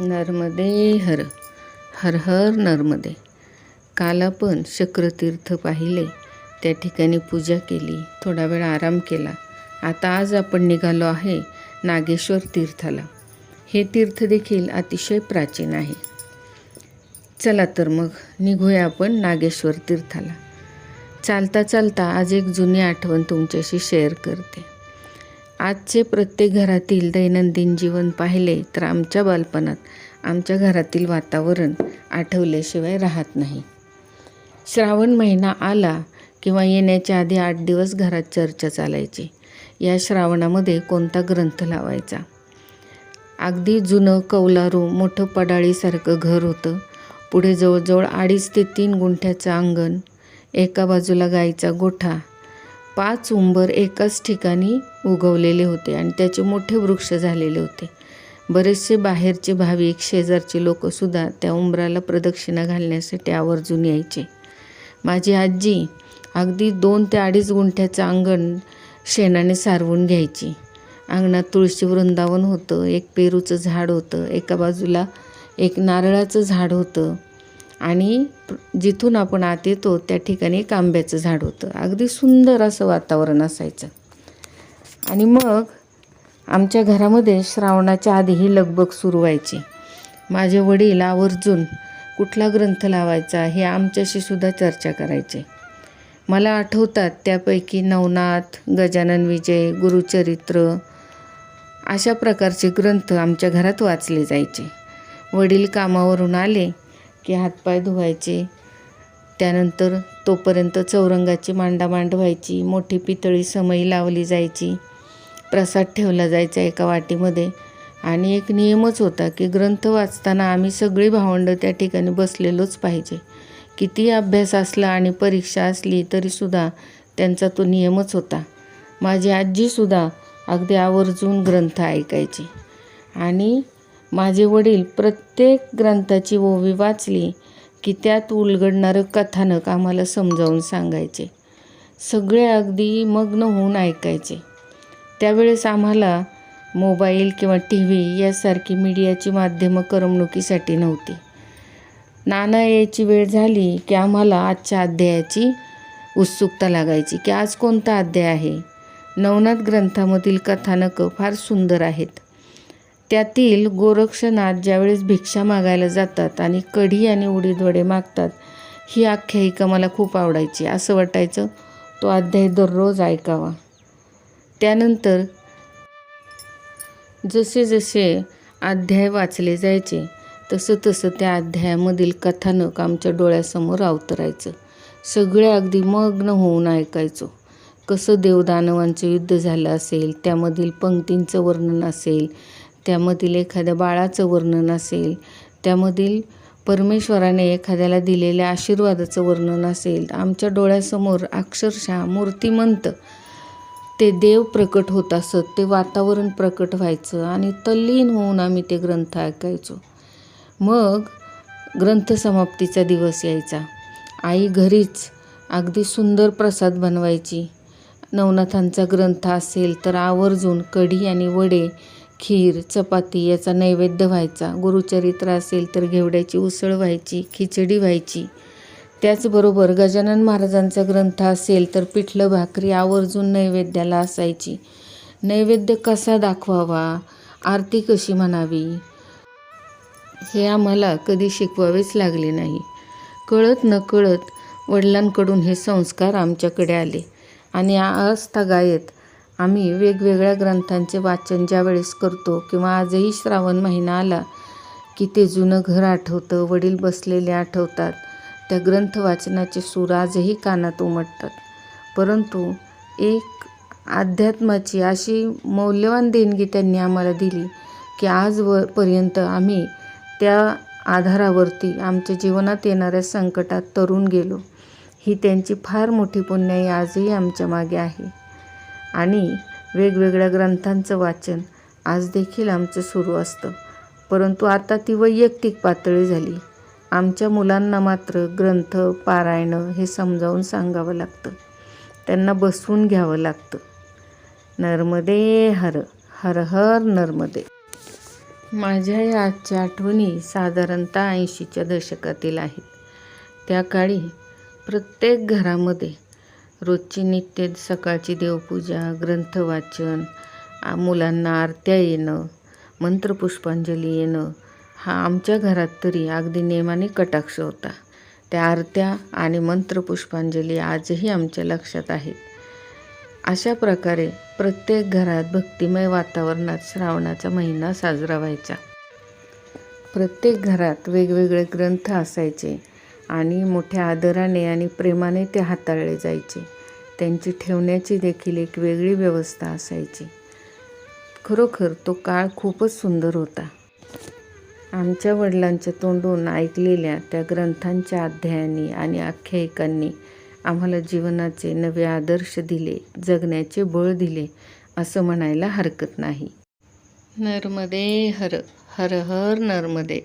नर्मदे हर हर हर नर्मदे. काल आपण शक्रतीर्थ पाहिले त्या ठिकाणी पूजा केली थोडा वेळ आराम केला. आता आज आपण निघालो आहे नागेश्वर तीर्थाला. हे तीर्थ देखील अतिशय प्राचीन आहे. चला तर मग निघूया आपण नागेश्वर तीर्थाला. चालता चालता आज एक जुनी आठवण तुमच्याशी शेअर करते. आजचे प्रत्येक घरातील दैनंदिन जीवन पाहिले तर आमच्या बालपणात आमच्या घरातील वातावरण आठवल्याशिवाय राहत नाही. श्रावण महिना आला किंवा येण्याच्या आधी आठ दिवस घरात चर्चा चालायची. या श्रावणामध्ये कोणता ग्रंथ लावायचा? अगदी जुनं कौलारू मोठं पडाळीसारखं घर होतं. पुढे जवळजवळ अडीच ते तीन गुंठ्याचं अंगण एका बाजूला गाईचा गोठा पाच उंबर एकाच ठिकाणी उगवलेले होते आणि त्याचे मोठे वृक्ष झालेले होते. बरेचसे बाहेरचे भाविक शेजारचे लोकसुद्धा त्या उंबराला प्रदक्षिणा घालण्यासाठी आवर्जून यायचे. माझी आजी अगदी दोन ते अडीच गुंठ्याचं अंगण शेणाने सारवून घ्यायची. अंगणात तुळशी वृंदावन होतं एक पेरूचं झाड होतं एका बाजूला एक नारळाचं झाड होतं आणि जिथून आपण आत येतो त्या ठिकाणी एक आंब्याचं झाड होतं. अगदी सुंदर असं वातावरण असायचं. आणि मग आमच्या घरामध्ये श्रावणाच्या आधीही लगबग सुरू व्हायची. माझे वडील आवर्जून कुठला ग्रंथ लावायचा हे आमच्याशी सुद्धा चर्चा करायचे. मला आठवतात त्यापैकी नवनाथ गजानन विजय गुरुचरित्र अशा प्रकारचे ग्रंथ आमच्या घरात वाचले जायचे. वडील कामावरून आले की हातपाय धुवायचे. त्यानंतर तोपर्यंत चौरंगाची मांडा मांडवायची मोठी पितळी समई लावली जायची. प्रसाद ठेवला जायचा एका वाटीमध्ये. आणि एक नियमच होता की ग्रंथ वाचताना आम्ही सगळी भावंडं त्या ठिकाणी बसलेलोच पाहिजे. किती अभ्यास असला आणि परीक्षा असली तरीसुद्धा त्यांचा तो नियमच होता. माझी आजीसुद्धा अगदी आवर्जून ग्रंथ ऐकायची. आणि माझे वडील प्रत्येक ग्रंथाची ओवी वाचली की त्यात उलगडणारं कथानक आम्हाला समजावून सांगायचे. सगळे अगदी मग्न होऊन ऐकायचे. त्यावेळेस आम्हाला मोबाईल किंवा टी व्ही यासारखी मीडियाची माध्यमं करमणुकीसाठी नव्हती. नाना यायची वेळ झाली की आम्हाला आजच्या अध्यायाची उत्सुकता लागायची की आज कोणता अध्याय आहे? नवनाथ ग्रंथामधील कथानकं फार सुंदर आहेत. त्यातील गोरक्षनाथ ज्यावेळेस भिक्षा मागायला जातात आणि कढी आणि उडीद वडे मागतात ही आख्यायिका मला खूप आवडायची. असं वाटायचं तो अध्याय दररोज ऐकावा. त्यानंतर जसे जसे अध्याय वाचले जायचे तसं तसं त्या अध्यायामधील कथानक आमच्या डोळ्यासमोर अवतरायचं. सगळे अगदी मग्न होऊन ऐकायचो. कसं देवदानवांचं युद्ध झालं असेल त्यामधील पंक्तींचं वर्णन असेल त्यामधील एखाद्या बाळाचं वर्णन असेल त्यामधील परमेश्वराने एखाद्याला दिलेल्या आशीर्वादाचं वर्णन असेल आमच्या डोळ्यासमोर अक्षरशः मूर्तिमंत ते देव प्रकट होत असत ते वातावरण प्रकट व्हायचं आणि तल्लीन होऊन आम्ही ते ग्रंथ ऐकायचो. मग ग्रंथसमाप्तीचा दिवस यायचा. आई घरीच अगदी सुंदर प्रसाद बनवायची. नवनाथांचा ग्रंथ असेल तर आवर्जून कढी आणि वडे खीर चपाती याचा नैवेद्य व्हायचा. गुरुचरित्र असेल तर घेवड्याची उसळ व्हायची खिचडी व्हायची. त्याचबरोबर गजानन महाराजांचा ग्रंथ असेल तर पिठलं भाकरी आवर्जून नैवेद्याला असायची. नैवेद्य कसा दाखवावा? आरती कशी म्हणावी? हे आम्हाला कधी शिकवावेच लागले नाही. कळत न कळत वडिलांकडून हे संस्कार आमच्याकडे आले आणि गायत आम्ही वेगवेगळ्या ग्रंथांचे वाचन ज्या वेळेस करतो किंवा आजही श्रावण महिना आला की ते जुनं घर आठवतं वडील बसलेले आठवतात. त्या ग्रंथ वाचनाचे सूर आजही कानात उमटतात. परंतु एक अध्यात्माची अशी मौल्यवान देणगी त्यांनी आम्हाला दिली की आजपर्यंत आम्ही त्या आधारावरती आमच्या जीवनात येणाऱ्या संकटात तरून गेलो. ही त्यांची फार मोठी पुण्याई आजही आमच्या मागे आहे. आणि वेगवेगळ्या ग्रंथांचं वाचन आज देखील आमचं सुरू असतं. परंतु आता ती वैयक्तिक पातळी झाली. आमच्या मुलांना मात्र ग्रंथ पारायणं हे समजावून सांगावं लागतं. त्यांना बसवून घ्यावं लागतं. नर्मदे हर हर हर नर्मदे. माझ्या या आजच्या आठवणी साधारणतः ऐंशीच्या दशकातील आहेत. त्या काळी प्रत्येक घरामध्ये रोजची नित्य सकाळची देवपूजा ग्रंथवाचन वाचन मुलांना आरत्या येणं मंत्रपुष्पांजली येणं हा आमच्या घरात तरी अगदी नेमाने कटाक्ष होता. त्या आरत्या आणि मंत्रपुष्पांजली आजही आमच्या लक्षात आहेत. अशा प्रकारे प्रत्येक घरात भक्तिमय वातावरणात श्रावणाचा महिना साजरा व्हायचा. प्रत्येक घरात वेगवेगळे ग्रंथ असायचे आणि मोठ्या आदराने आणि प्रेमाने ते हाताळले जायचे. त्यांची ठेवण्याची देखील एक वेगळी व्यवस्था असायची. खरोखर तो काळ खूपच सुंदर होता. आमच्या वडिलांच्या तोंडून ऐकलेल्या त्या ग्रंथांच्या अध्यायांनी आणि आख्यायिकांनी आम्हाला जीवनाचे नवे आदर्श दिले जगण्याचे बळ दिले असं म्हणायला हरकत नाही. नर्मदे हर हर हर नर्मदे.